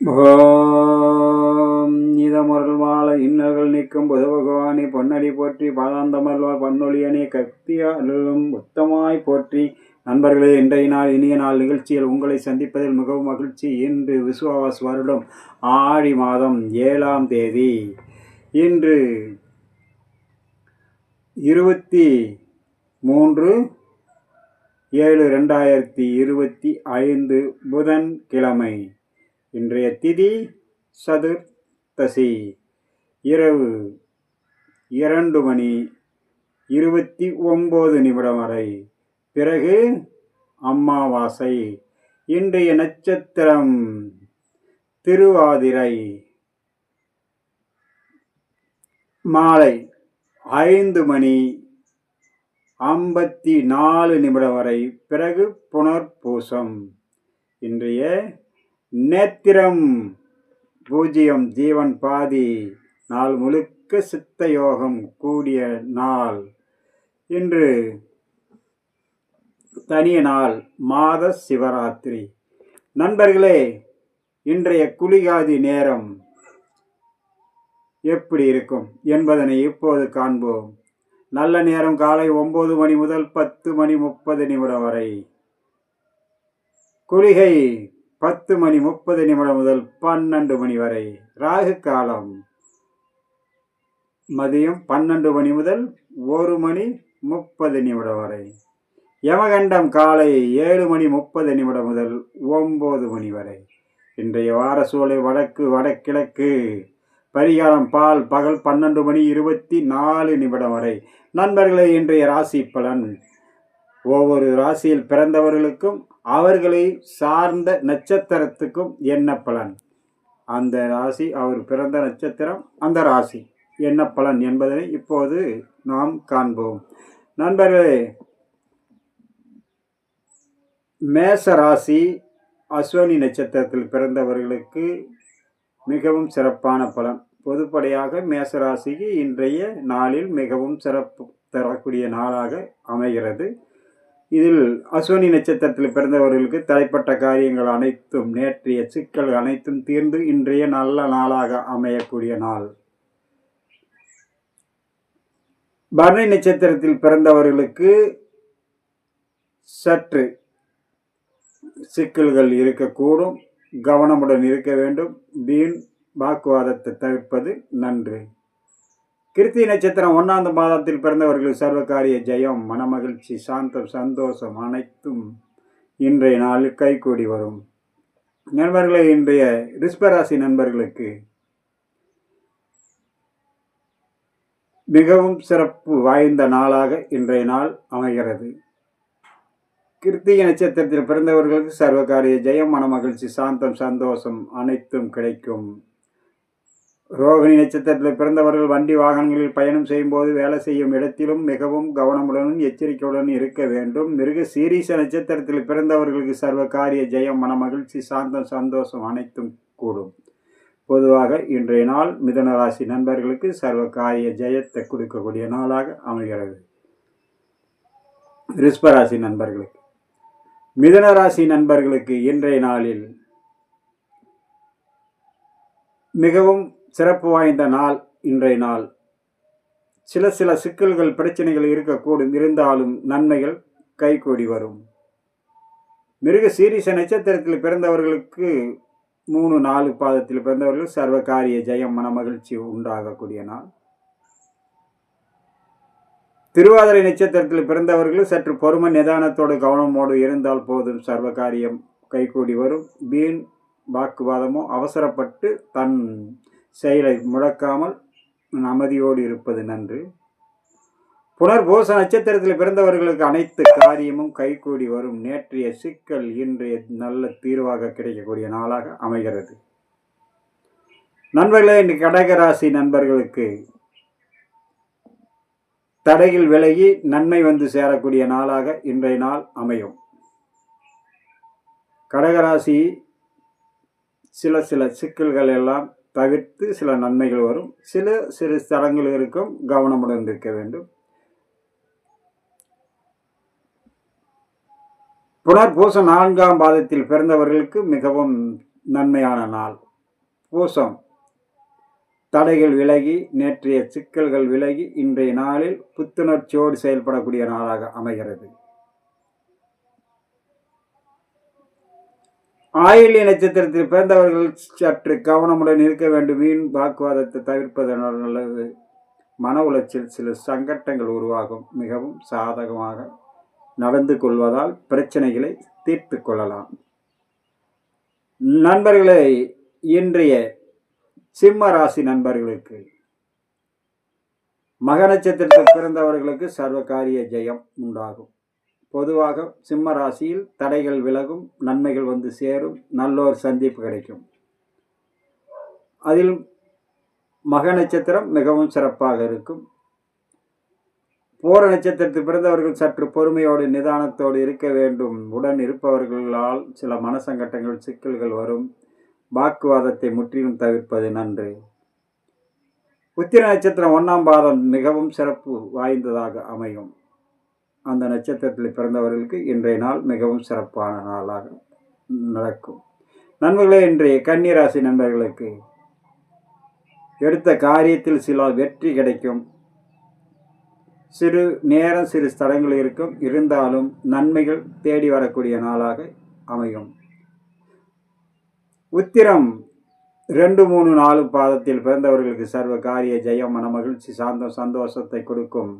இதமருள் நீதமருள் மாலை இன்னல்கள் நீக்கும் புத பகவானே பொன்னடி போற்றி பாதாந்தமர்வார் பன்னொழியனே கத்தியாலும் உத்தமாய் போற்றி. நண்பர்களே இன்றைய நாள் இனிய நாள் நிகழ்ச்சியில் உங்களை சந்திப்பதில் மிகவும் மகிழ்ச்சி. இன்று விசுவாவாஸ் வருடம் ஆடி மாதம் ஏழாம் தேதி. இன்று இருபத்தி மூன்று ஏழு ரெண்டாயிரத்தி இருபத்தி ஐந்து புதன் கிழமை இன்றைய திதி சதுர்த்தசி. இரவு இரண்டு மணி இருபத்தி ஒம்பது நிமிடம் வரை. பிறகு அமாவாசை இன்றைய நட்சத்திரம் திருவாதிரை. மாலை ஐந்து மணி ஐம்பத்தி நாலு நிமிடம் வரை. பிறகு புனர்பூசம். இன்றைய நேத்திரம் பூஜ்ஜியம் ஜீவன் பாதி நாள் முழுக்க சித்த யோகம் கூடிய நாள். இன்று தனிய நாள் மாத சிவராத்திரி. நண்பர்களே இன்றைய குளிகாதி நேரம் எப்படி இருக்கும் என்பதனை இப்போது காண்போம். நல்ல நேரம் காலை ஒன்பது மணி முதல் பத்து மணி முப்பது நிமிடம் வரை. குளிகை பத்து மணி முப்பது நிமிடம் முதல் பன்னெண்டு மணி வரை ராகு காலம். மதியம் பன்னெண்டு மணி முதல் ஒரு மணி முப்பது நிமிடம் வரை. யமகண்டம் காலை ஏழு மணி முப்பது நிமிடம் முதல் ஒம்பது மணி வரை. இன்றைய வார சூழலை வடக்கு வடகிழக்கு. பரிகாரம் பால் பகல் பன்னெண்டு மணி இருபத்தி நாலு நிமிடம் வரை. நண்பர்களே இன்றைய ராசி பலன் ஒவ்வொரு ராசியில் பிறந்தவர்களுக்கும் அவர்களை சார்ந்த நட்சத்திரத்துக்கும் என்ன பலன்? அந்த ராசி அவர் பிறந்த நட்சத்திரம் அந்த ராசி. என்ன பலன் என்பதனை இப்போது நாம் காண்போம். நண்பர்களே மேச ராசி அஸ்வினி நட்சத்திரத்தில் பிறந்தவர்களுக்கு மிகவும் சிறப்பான பலன். பொதுப்படையாக மேசராசிக்கு இன்றைய நாளில் மிகவும் சிறப்பு தரக்கூடிய நாளாக அமைகிறது. இதில் அஸ்வினி நட்சத்திரத்தில் பிறந்தவர்களுக்கு தலைப்பட்ட காரியங்கள் அனைத்தும் நேற்றைய சிக்கல் அனைத்தும் தீர்ந்து இன்றைய நல்ல நாளாக அமையக்கூடிய நாள். பரணி நட்சத்திரத்தில் பிறந்தவர்களுக்கு சற்று சிக்கல்கள் இருக்கக்கூடும். கவனமுடன் இருக்க வேண்டும். வீண் வாக்குவாதத்தை தவிர்ப்பது நன்று. கிருத்தி நட்சத்திரம் ஒன்றாம் மாதத்தில் பிறந்தவர்கள் சர்வகாரிய ஜெயம் மனமகிழ்ச்சி சாந்தம் சந்தோஷம் அனைத்தும் இன்றைய நாளில் கைகூடி வரும். நண்பர்களே இன்றைய ரிஸ்பராசி நண்பர்களுக்கு மிகவும் சிறப்பு வாய்ந்த நாளாக இன்றைய நாள் அமைகிறது. கிருத்திகை நட்சத்திரத்தில் பிறந்தவர்களுக்கு சர்வகாரிய ஜெயம் மனமகிழ்ச்சி சாந்தம் சந்தோஷம் அனைத்தும் கிடைக்கும். ரோகிணி நட்சத்திரத்தில் பிறந்தவர்கள் வண்டி வாகனங்களில் பயணம் செய்யும்போது வேலை செய்யும் இடத்திலும் மிகவும் கவனமுடனும் எச்சரிக்கையுடனும் இருக்க வேண்டும். மிருக சீரீச நட்சத்திரத்தில் பிறந்தவர்களுக்கு சர்வ காரிய ஜெயம் மனமகிழ்ச்சி சாந்தம் சந்தோஷம் அனைத்தும் கூடும். பொதுவாக இன்றைய நாள் மிதனராசி நண்பர்களுக்கு சர்வ காரிய ஜெயத்தை கொடுக்கக்கூடிய நாளாக அமைகிறது. ரிஷ்பராசி நண்பர்களுக்கு. மிதன ராசி நண்பர்களுக்கு இன்றைய நாளில் மிகவும் சிறப்பு வாய்ந்த நாள் இன்றைய நாள். சில சில சிக்கல்கள் பிரச்சனைகள் இருக்கக்கூடும். இருந்தாலும் நன்மைகள் கைகூடி வரும். மிருக சீரிச நட்சத்திரத்தில் பிறந்தவர்களுக்கு மூணு நாலு பாதத்தில் பிறந்தவர்கள் சர்வ காரிய ஜெயம் மனமகிழ்ச்சி உண்டாகக்கூடிய நாள். திருவாதிரை நட்சத்திரத்தில் பிறந்தவர்கள் சற்று பொறுமை நிதானத்தோடு கவனமோடு இருந்தால் போதும். சர்வ காரியம் கைகூடி வரும். வீண் வாக்குவாதமோ அவசரப்பட்டு தன் செயலை முடக்காமல் அமைதியோடு இருப்பது நன்று. புனர்போச நட்சத்திரத்தில் பிறந்தவர்களுக்கு அனைத்து காரியமும் கைகூடி வரும். நேற்றைய சிக்கல் இன்றைய நல்ல தீர்வாக கிடைக்கக்கூடிய நாளாக அமைகிறது. நண்பர்களே இன்று கடகராசி நண்பர்களுக்கு தடையில் விலகி நன்மை வந்து சேரக்கூடிய நாளாக இன்றைய நாள் அமையும். கடகராசி சில சில சிக்கல்கள் எல்லாம் தவிர்த்து சில நன்மைகள் வரும். சில சிறு ஸ்தலங்கள் இருக்கும் கவனமுடன் இருக்க வேண்டும். புனர்பூச நான்காம் பாதத்தில் பிறந்தவர்களுக்கு மிகவும் நன்மையான நாள். பூசம். தடைகள் விலகி நேற்றைய சிக்கல்கள் விலகி இன்றைய நாளில் புத்துணர்ச்சியோடு செயல்படக்கூடிய நாளாக அமைகிறது. ஆயுளிய நட்சத்திரத்தில் பிறந்தவர்கள் சற்று கவனமுடன் இருக்க வேண்டும். வீண் வாக்குவாதத்தை தவிர்ப்பதனால் நல்லது மன உளைச்சல் சில சங்கட்டங்கள் உருவாகும். மிகவும் சாதகமாக நடந்து கொள்வதால் பிரச்சனைகளை தீர்த்து கொள்ளலாம். நண்பர்களே இன்றைய சிம்ம ராசி நண்பர்களுக்கு மக நட்சத்திரத்தில் பிறந்தவர்களுக்கு சர்வகாரிய ஜெயம் உண்டாகும். பொதுவாக சிம்ம ராசியில் தடைகள் விலகும் நன்மைகள் வந்து சேரும் நல்லோர் சந்திப்பு கிடைக்கும். அதில் மக நட்சத்திரம் மிகவும் சிறப்பாக இருக்கும். போர நட்சத்திரத்தில் பிறந்தவர்கள் சற்று பொறுமையோடு நிதானத்தோடு இருக்க வேண்டும். உடன் இருப்பவர்களால் சில மனசங்கட்டங்கள் சிக்கல்கள் வரும். வாக்குவாதத்தை முற்றிலும் தவிர்ப்பது நன்று. உத்திர நட்சத்திரம் ஒன்றாம் பாதம் மிகவும் சிறப்பு வாய்ந்ததாக அமையும். அந்த நட்சத்திரத்தில் பிறந்தவர்களுக்கு இன்றைய நாள் மிகவும் சிறப்பான நாளாக நடக்கும். நண்பர்களே இன்றைய கன்னிராசி நண்பர்களுக்கு எடுத்த காரியத்தில் சில வெற்றி கிடைக்கும். சிறு நேரம் சிறு தடங்கள் இருக்கும். இருந்தாலும் நன்மைகள் தேடி வரக்கூடிய நாளாக அமையும். உத்திரம் ரெண்டு மூணு நாலு பாதத்தில் பிறந்தவர்களுக்கு சர்வ காரிய ஜெயம் மன மகிழ்ச்சி சாந்தம் சந்தோஷத்தை கொடுக்கும்.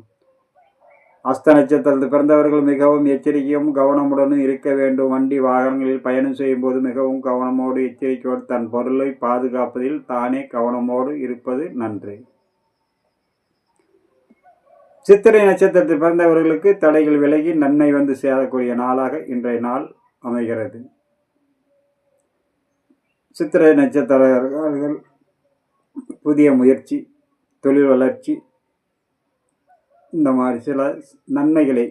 அஸ்த நட்சத்திரத்தில் பிறந்தவர்கள் மிகவும் எச்சரிக்கையும் கவனமுடனும் இருக்க வேண்டும். வண்டி வாகனங்களில் பயணம் செய்யும்போது மிகவும் கவனமோடு எச்சரிக்கையோடு தன் பொருளை பாதுகாப்பதில் தானே கவனமோடு இருப்பது நன்று. சித்திரை நட்சத்திரத்தில் பிறந்தவர்களுக்கு தடைகள் விலகி நன்மை வந்து சேரக்கூடிய நாளாக இன்றைய நாள் அமைகிறது. சித்திரை நட்சத்திரர்கள் புதிய முயற்சி தொழில் வளர்ச்சி இந்த மாதிரி சில நன்மைகளை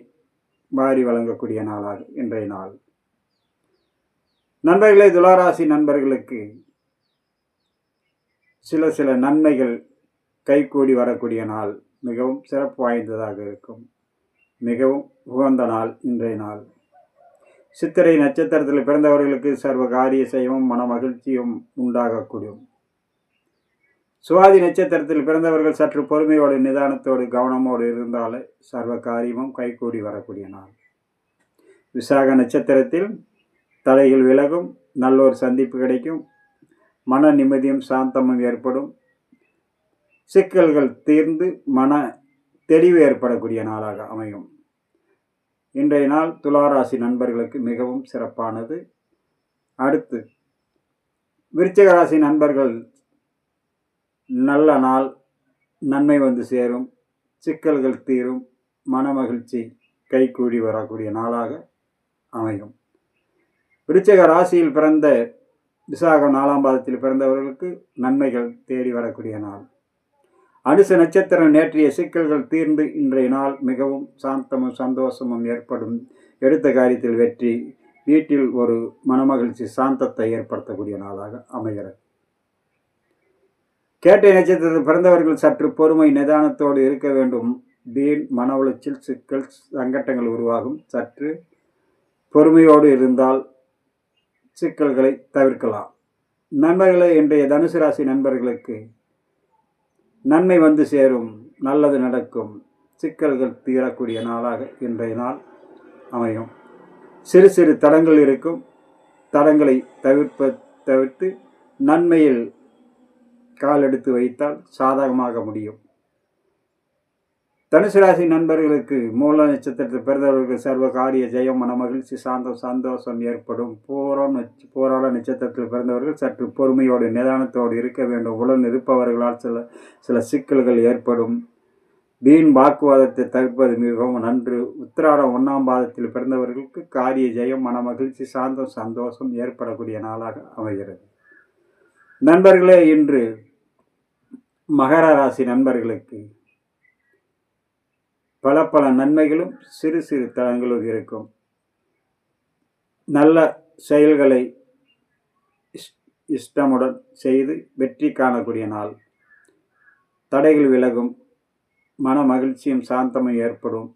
வாரி வழங்கக்கூடிய நாளாக இன்றைய நாள். நண்பர்களே துளாராசி நண்பர்களுக்கு சில சில நன்மைகள் கைகூடி வரக்கூடிய நாள் மிகவும் சிறப்பு வாய்ந்ததாக இருக்கும். மிகவும் உகந்த நாள் இன்றைய நாள். சித்திரை நட்சத்திரத்தில் பிறந்தவர்களுக்கு சர்வ காரிய செய்யவும் மன மகிழ்ச்சியும் உண்டாகக்கூடும் சுவாதி நட்சத்திரத்தில் பிறந்தவர்கள் சற்று பொறுமையோடு நிதானத்தோடு கவனமோடு இருந்தாலே சர்வ காரியமும் கைகூடி வரக்கூடிய நாள். விசாக நட்சத்திரத்தில் தலையில் விலகும் நல்லோர் சந்திப்பு கிடைக்கும் மன நிம்மதியும் சாந்தமும் ஏற்படும். சிக்கல்கள் தீர்ந்து மன தெளிவு ஏற்படக்கூடிய நாளாக அமையும். இன்றைய நாள் துளாராசி நண்பர்களுக்கு மிகவும் சிறப்பானது. அடுத்து விருச்சிக ராசி நண்பர்கள் நல்ல நாள் நன்மை வந்து சேரும் சிக்கல்கள் தீரும் மனமகிழ்ச்சி கைகூடி வரக்கூடிய நாளாக அமையும். விருச்சக ராசியில் பிறந்த விசாகம் நாலாம் பாதத்தில் பிறந்தவர்களுக்கு நன்மைகள் தேடி வரக்கூடிய நாள். அனுச நட்சத்திரம் நேற்றைய சிக்கல்கள் தீர்ந்து இன்றைய நாள் மிகவும் சாந்தமும் சந்தோஷமும் ஏற்படும். எடுத்த காரியத்தில் வெற்றி வீட்டில் ஒரு மனமகிழ்ச்சி சாந்தத்தை ஏற்படுத்தக்கூடிய நாளாக அமைகிறது. கேட்டை நட்சத்திரத்தில் பிறந்தவர்கள் சற்று பொறுமை நிதானத்தோடு இருக்க வேண்டும். வீண் மன உளைச்சல் சிக்கல் சங்கட்டங்கள் உருவாகும். சற்று பொறுமையோடு இருந்தால் சிக்கல்களை தவிர்க்கலாம். நண்பர்களே இன்றைய தனுசு ராசி நண்பர்களுக்கு நன்மை வந்து சேரும் நல்லது நடக்கும். சிக்கல்கள் தீரக்கூடிய நாளாக இன்றைய நாள் அமையும். சிறு சிறு தடங்கள் இருக்கும். தடங்களை தவிர்ப்ப தவிர்த்து நன்மையில் கால் எடுத்து வைத்தால் சாதகமாக முடியும். தனுசு ராசி நண்பர்களுக்கு மூல நட்சத்திரத்தில் பிறந்தவர்களுக்கு சர்வ காரிய ஜெயம் மன மகிழ்ச்சி சாந்தம் சந்தோஷம் ஏற்படும். போராட போராட நட்சத்திரத்தில் பிறந்தவர்கள் சற்று பொறுமையோடு நிதானத்தோடு இருக்க வேண்டும். உடன் இருப்பவர்களால் சில சில சிக்கல்கள் ஏற்படும். வீண் வாக்குவாதத்தை தவிர்ப்பது மிகவும் நன்று. உத்திராடம் ஒன்றாம் பாதத்தில் பிறந்தவர்களுக்கு காரிய ஜெயம் மன மகிழ்ச்சி சாந்தம் சந்தோஷம் ஏற்படக்கூடிய நாளாக அமைகிறது. நண்பர்களே இன்று மகர ராசி நண்பர்களுக்கு பல பல நன்மைகளும் சிறு சிறு தளங்களும் இருக்கும். நல்ல செயல்களை இஷ்டமுடன் செய்து வெற்றி காணக்கூடிய நாள். தடைகள் விலகும் மன மகிழ்ச்சியும் சாந்தமும் ஏற்படும்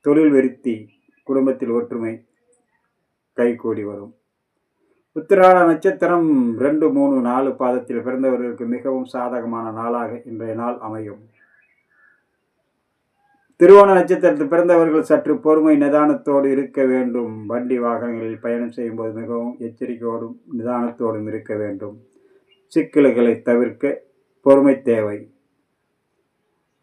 தொழில் விருத்தி குடும்பத்தில் ஒற்றுமை கைகூடி வரும். உத்திராட நட்சத்திரம் ரெண்டு மூணு நாலு பாதத்தில் பிறந்தவர்களுக்கு மிகவும் சாதகமான நாளாக இன்றைய நாள் அமையும். திருவோண நட்சத்திரத்தில் பிறந்தவர்கள் சற்று பொறுமை நிதானத்தோடு இருக்க வேண்டும். வண்டி வாகனங்களில் பயணம் செய்யும்போது மிகவும் எச்சரிக்கையோடும் நிதானத்தோடும் இருக்க வேண்டும். சிக்கல்களை தவிர்க்க பொறுமை தேவை.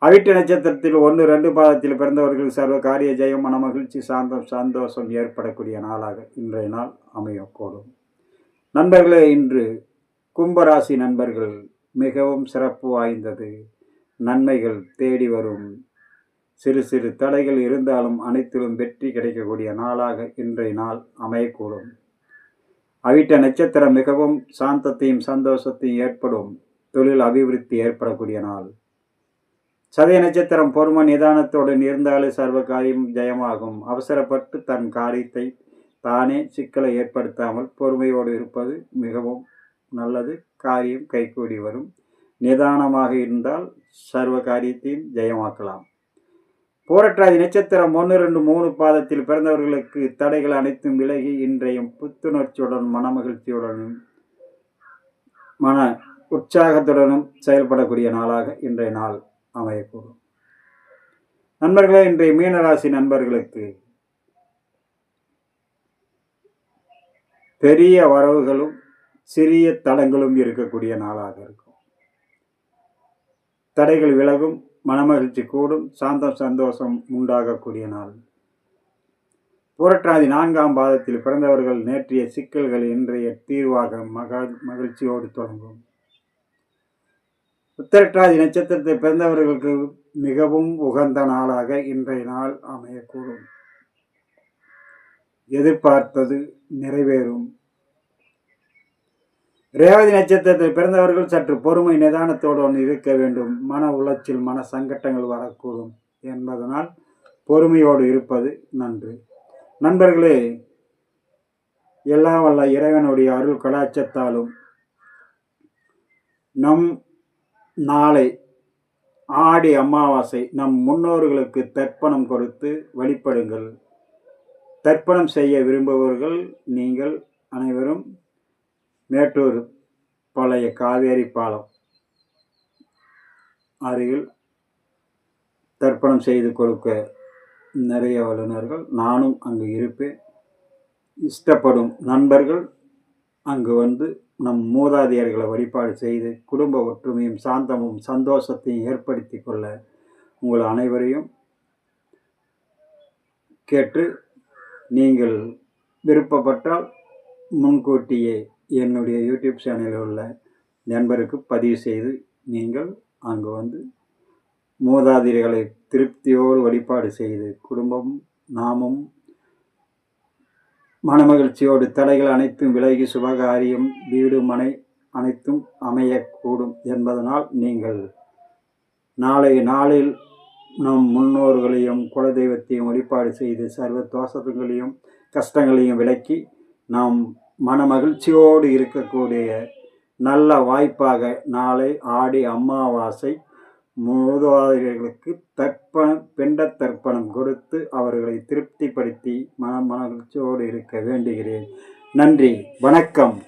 அவிட்ட நட்சத்திரத்தில் ஒன்று ரெண்டு பாதத்தில் பிறந்தவர்கள் சர்வ காரிய ஜெயம் மன மகிழ்ச்சி சாந்தம் சந்தோஷம் ஏற்படக்கூடிய நாளாக இன்றைய நாள் அமையக்கூடும். நண்பர்களே இன்று கும்பராசி நண்பர்கள் மிகவும் சிறப்பு வாய்ந்தது. நன்மைகள் தேடி வரும். சிறு சிறு தடைகள் இருந்தாலும் அனைத்திலும் வெற்றி கிடைக்கக்கூடிய நாளாக இன்றைய நாள் அமையக்கூடும். அவிட்ட நட்சத்திரம் மிகவும் சாந்தத்தையும் சந்தோஷத்தையும் ஏற்படும். தொழில் அபிவிருத்தி ஏற்படக்கூடிய நாள். சதய நட்சத்திரம் பொறுமை நிதானத்துடன் இருந்தாலே சர்வ காரியம் ஜெயமாகும். அவசரப்பட்டு தன் காரியத்தை தானே சிக்கலை ஏற்படுத்தாமல் பொறுமையோடு இருப்பது மிகவும் நல்லது. காரியம் கைகூடி வரும். நிதானமாக இருந்தால் சர்வ காரியத்தையும் ஜெயமாக்கலாம். போரட்டாதி நட்சத்திரம் ஒன்று ரெண்டு மூணு பாதத்தில் பிறந்தவர்களுக்கு தடைகள் அனைத்தும் விலகி இன்றையும் புத்துணர்ச்சியுடன் மனமகிழ்ச்சியுடனும் மன உற்சாகத்துடனும் செயல்படக்கூடிய நாளாக இன்றைய நாள் அமையக்கூடும். நண்பர்களே இன்றைய மீனராசி நண்பர்களுக்கு பெரிய வரவுகளும் சிறிய தடங்களும் இருக்கக்கூடிய நாளாக இருக்கும். தடைகள் விலகும் மனமகிழ்ச்சி கூடும் சாந்தம் சந்தோஷம் உண்டாகக்கூடிய நாள். புரட்டாதி நான்காம் பாதத்தில் பிறந்தவர்கள் நேற்றைய சிக்கல்கள் இன்றைய தீர்வாக மக மகிழ்ச்சியோடு தொடங்கும். உத்திரட்டாதி நட்சத்திரத்தில் பிறந்தவர்களுக்கு மிகவும் உகந்த நாளாக இன்றைய நாள் அமையக்கூடும். எதிர்பார்ப்பது நிறைவேறும். ரேவதி நட்சத்திரத்தில் பிறந்தவர்கள் சற்று பொறுமை நிதானத்தோடு ஒன்று இருக்க வேண்டும். மன உளைச்சல் மன சங்கட்டங்கள் வரக்கூடும் என்பதனால் பொறுமையோடு இருப்பது நன்று. நண்பர்களே எல்லா வல்ல இறைவனுடைய அருள் கடாச்சத்தாலும் நம் நாளை ஆடி அமாவாசை நம் முன்னோர்களுக்கு தர்ப்பணம் கொடுத்து வழிபடுங்கள். தர்ப்பணம் செய்ய விரும்புபவர்கள் நீங்கள் அனைவரும் மேட்டூர் பழைய காவேரி பாலம் அருகில் தர்ப்பணம் செய்து கொடுக்க நிறைய வல்லுநர்கள். நானும் அங்கு இருப்பேன். இஷ்டப்படும் நண்பர்கள் அங்கு வந்து நம் மூதாதையர்களை வழிபாடு செய்து குடும்ப ஒற்றுமையும் சாந்தமும் சந்தோஷத்தையும் ஏற்படுத்தி கொள்ள உங்கள் அனைவரையும் கேட்டு நீங்கள் விருப்பப்பட்டால் முன்கூட்டியே என்னுடைய யூடியூப் சேனலில் உள்ள நண்பருக்கு பதிவு செய்து நீங்கள் அங்கு வந்து மூதாதையர்களை திருப்தியோடு வழிபாடு செய்து குடும்பம் நாமும் மனமகிழ்ச்சியோடு தடைகள் அனைத்தும் விலகி சுபகாரியம் வீடு மனை அனைத்தும் அமையக்கூடும் என்பதனால் நீங்கள் நாளை நாளில் நம் முன்னோர்களையும் குலதெய்வத்தையும் வழிபாடு செய்து சர்வ தோஷங்களையும் கஷ்டங்களையும் விலக்கி நாம் மனமகிழ்ச்சியோடு இருக்கக்கூடிய நல்ல வாய்ப்பாக நாளை ஆடி அமாவாசை மூதாதையர்களுக்கு தர்ப்பணம் பிண்ட தர்ப்பணம் கொடுத்து அவர்களை திருப்திப்படுத்தி மன மகிழ்ச்சியோடு இருக்க வேண்டுகிறேன். நன்றி வணக்கம்.